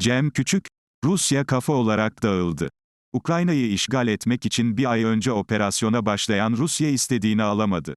Cem Küçük, Rusya kafa olarak dağıldı. Ukrayna'yı işgal etmek için bir ay önce operasyona başlayan Rusya istediğini alamadı.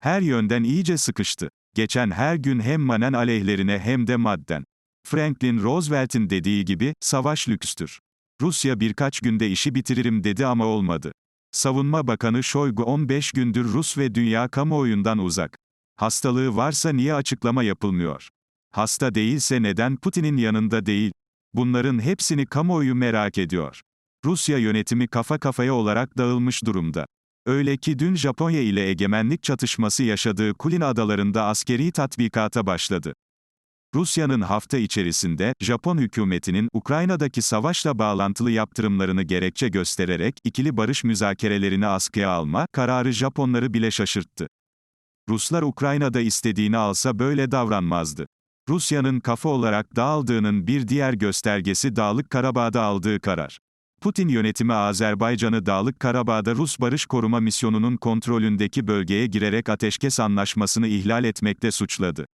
Her yönden iyice sıkıştı. Geçen her gün hem manen aleyhlerine hem de madden. Franklin Roosevelt'in dediği gibi, savaş lükstür. Rusya birkaç günde işi bitiririm dedi ama olmadı. Savunma Bakanı Şoygu 15 gündür Rus ve dünya kamuoyundan uzak. Hastalığı varsa niye açıklama yapılmıyor? Hasta değilse neden Putin'in yanında değil? Bunların hepsini kamuoyu merak ediyor. Rusya yönetimi kafa kafaya olarak dağılmış durumda. Öyle ki dün Japonya ile egemenlik çatışması yaşadığı Kulin adalarında askeri tatbikata başladı. Rusya'nın hafta içerisinde, Japon hükümetinin Ukrayna'daki savaşla bağlantılı yaptırımlarını gerekçe göstererek ikili barış müzakerelerini askıya alma kararı Japonları bile şaşırttı. Ruslar Ukrayna'da istediğini alsa böyle davranmazdı. Rusya'nın kafa olarak dağıldığının bir diğer göstergesi Dağlık Karabağ'da aldığı karar. Putin yönetimi Azerbaycan'ı Dağlık Karabağ'da Rus Barış Koruma Misyonu'nun kontrolündeki bölgeye girerek ateşkes anlaşmasını ihlal etmekte suçladı.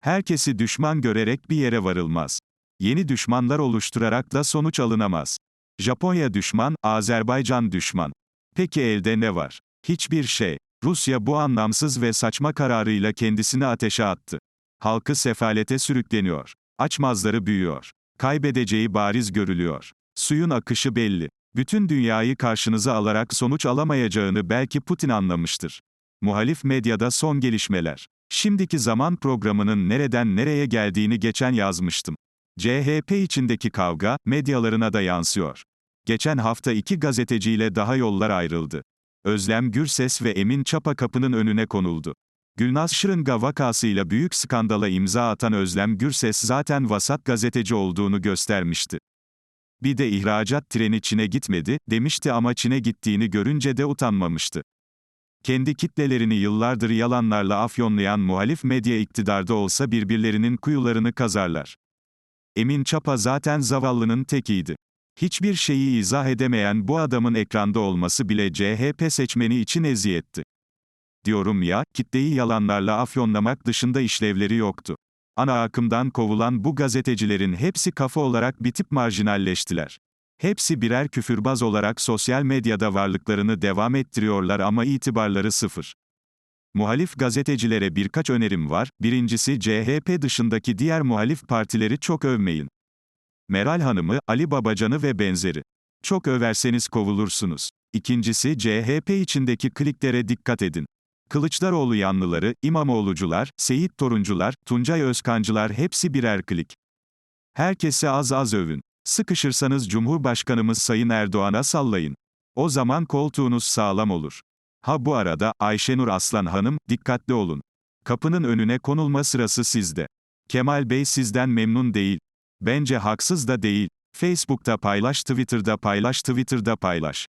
Herkesi düşman görerek bir yere varılmaz. Yeni düşmanlar oluşturarak da sonuç alınamaz. Japonya düşman, Azerbaycan düşman. Peki elde ne var? Hiçbir şey. Rusya bu anlamsız ve saçma kararıyla kendisini ateşe attı. Halkı sefalete sürükleniyor. Açmazları büyüyor. Kaybedeceği bariz görülüyor. Suyun akışı belli. Bütün dünyayı karşınıza alarak sonuç alamayacağını belki Putin anlamıştır. Muhalif medyada son gelişmeler. Şimdiki zaman programının nereden nereye geldiğini geçen yazmıştım. CHP içindeki kavga, medyalarına da yansıyor. Geçen hafta iki gazeteciyle daha yollar ayrıldı. Özlem Gürses ve Emin Çapa kapının önüne konuldu. Gülnaz Şırınga vakasıyla büyük skandala imza atan Özlem Gürses zaten vasat gazeteci olduğunu göstermişti. Bir de ihracat treni Çin'e gitmedi, demişti ama Çin'e gittiğini görünce de utanmamıştı. Kendi kitlelerini yıllardır yalanlarla afyonlayan muhalif medya iktidarda olsa birbirlerinin kuyularını kazarlar. Emin Çapa zaten zavallının tekiydi. Hiçbir şeyi izah edemeyen bu adamın ekranda olması bile CHP seçmeni için eziyetti. Diyorum ya, kitleyi yalanlarla afyonlamak dışında işlevleri yoktu. Ana akımdan kovulan bu gazetecilerin hepsi kafa olarak bitip marjinalleştiler. Hepsi birer küfürbaz olarak sosyal medyada varlıklarını devam ettiriyorlar ama itibarları sıfır. Muhalif gazetecilere birkaç önerim var. Birincisi CHP dışındaki diğer muhalif partileri çok övmeyin. Meral Hanım'ı, Ali Babacan'ı ve benzeri. Çok överseniz kovulursunuz. İkincisi CHP içindeki kliklere dikkat edin. Kılıçdaroğlu yanlıları, İmamoğlucular, Seyit Toruncular, Tuncay Özkancılar hepsi birer klik. Herkesi az az övün. Sıkışırsanız Cumhurbaşkanımız Sayın Erdoğan'a sallayın. O zaman koltuğunuz sağlam olur. Ha bu arada, Ayşenur Aslan Hanım, dikkatli olun. Kapının önüne konulma sırası sizde. Kemal Bey sizden memnun değil. Bence haksız da değil. Facebook'ta paylaş, Twitter'da paylaş, Twitter'da paylaş.